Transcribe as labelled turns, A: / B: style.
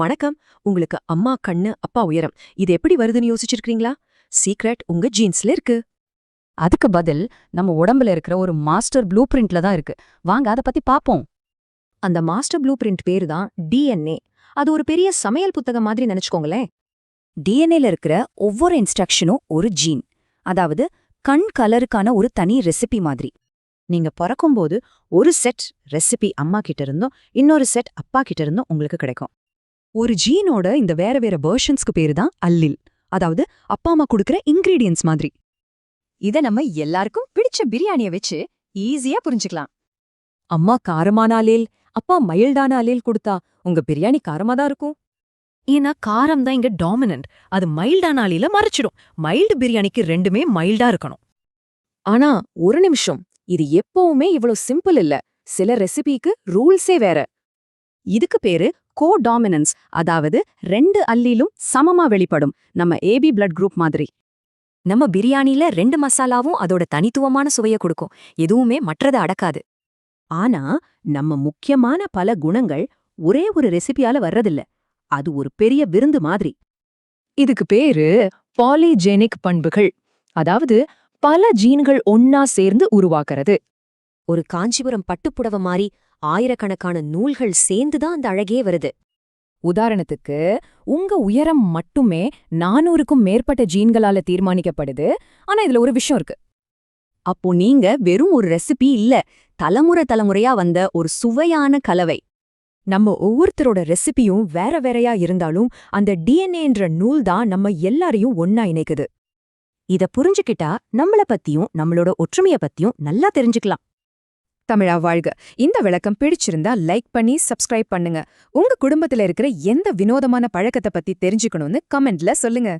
A: வணக்கம். உங்களுக்கு அம்மா கண்ணு அப்பா உயரம் இது எப்படி வருதுன்னு யோசிச்சிருக்கீங்களா சீக்ரெட் உங்க ஜீன்ஸ்ல இருக்கு.
B: அதுக்கு பதில் நம்ம உடம்புல இருக்கிற ஒரு மாஸ்டர் ப்ளூ பிரிண்ட்ல தான் இருக்கு. வாங்க அத பத்தி பாப்போம்.
C: அந்த மாஸ்டர் ப்ளூ பிரிண்ட் பேரு தான் டிஎன்ஏ அது ஒரு பெரிய சமையல் புத்தகம் மாதிரி நினைச்சுக்கோங்களேன்.
B: டிஎன்ஏல இருக்கிற ஒவ்வொரு இன்ஸ்ட்ரக்ஷனும் ஒரு ஜீன். அதாவது கண் கலருக்கான ஒரு தனி ரெசிபி மாதிரி.
C: நீங்க பிறக்கும்போது ஒரு செட் ரெசிபி அம்மா கிட்ட இருந்தும் இன்னொரு செட் அப்பா கிட்ட இருந்தும் உங்களுக்கு கிடைக்கும்.
A: ஒரு ஜீனோட இந்த வேற வேற வேர்ஷன்ஸ்க்கு பேரு தான் அல்லில். அதாவது அப்பா அம்மா கொடுக்கற இன்கிரீடியன்ஸ் மாதிரி.
C: இத நம்ம எல்லாருக்கும் பிடிச்ச பிரியாணிய வச்சு ஈஸியா புரிஞ்சுக்கலாம்.
D: அம்மா காரமானாலேல் அப்பா மைல்டானாலேல் கொடுத்தா உங்க பிரியாணி காரமா தான் இருக்கும். ஏன்னா காரம் தான் இங்க டாமினன்ட் அது மைல்டானாலில மறைச்சிடும். மைல்டு பிரியாணிக்கு ரெண்டுமே மைல்டா இருக்கணும்.
C: ஆனா ஒரு நிமிஷம். இது எப்பவுமே இவ்வளவு சிம்பிள் இல்ல. சில ரெசிபிக்கு ரூல்ஸே வேற.
B: இதுக்கு பேரு கோ டாமினன்ஸ் அதாவது ரெண்டு அல்லிலும் சமமா வெளிப்படும். நம்ம ஏபி பிளட் குரூப் மாதிரி.
D: நம்ம பிரியாணில ரெண்டு மசாலாவும் அதோட தனித்துவமான சுவையை கொடுக்கும். எதுவுமே மற்றதை அடக்காது.
A: ஆனா நம்ம முக்கியமான பல குணங்கள் ஒரே ஒரு ரெசிபியால வர்றதில்ல. அது ஒரு பெரிய விருந்து மாதிரி.
C: இதுக்கு பேரு பாலிஜெனிக் பண்புகள். அதாவது பல ஜீன்கள் ஒன்னா சேர்ந்து உருவாக்குறது.
E: ஒரு காஞ்சிபுரம் பட்டுப்புடவ மாதிரி ஆயிரக்கணக்கான நூல்கள் சேர்ந்துதான் அந்த அழகே வருது.
C: உதாரணத்துக்கு உங்க உயரம் மட்டுமே நானூறுக்கும் மேற்பட்ட ஜீன்களால தீர்மானிக்கப்படுது. ஆனா இதுல ஒரு விஷயம் இருக்கு.
B: அப்போ நீங்க வெறும் ஒரு ரெசிபி இல்ல தலைமுறை தலைமுறையா வந்த ஒரு சுவையான கலவை.
C: நம்ம ஒவ்வொருத்தரோட ரெசிபியும் வேற வேறையா இருந்தாலும் அந்த டிஎன்ஏன்ற நூல் தான் நம்ம எல்லாரையும் ஒன்னா இணைக்குது.
B: இத புரிஞ்சுக்கிட்டா நம்மள பத்தியும் நம்மளோட ஒற்றுமைய பத்தியும் நல்லா தெரிஞ்சுக்கலாம்.
C: தமிழா வாழ்க. இந்த விளக்கம் பிடிச்சிருந்தா லைக் பண்ணி சப்ஸ்கிரைப் பண்ணுங்க. உங்க குடும்பத்துல இருக்கிற எந்த வினோதமான பழக்கத்தை பத்தி தெரிஞ்சுக்கணும்னு கமெண்ட்ல சொல்லுங்க.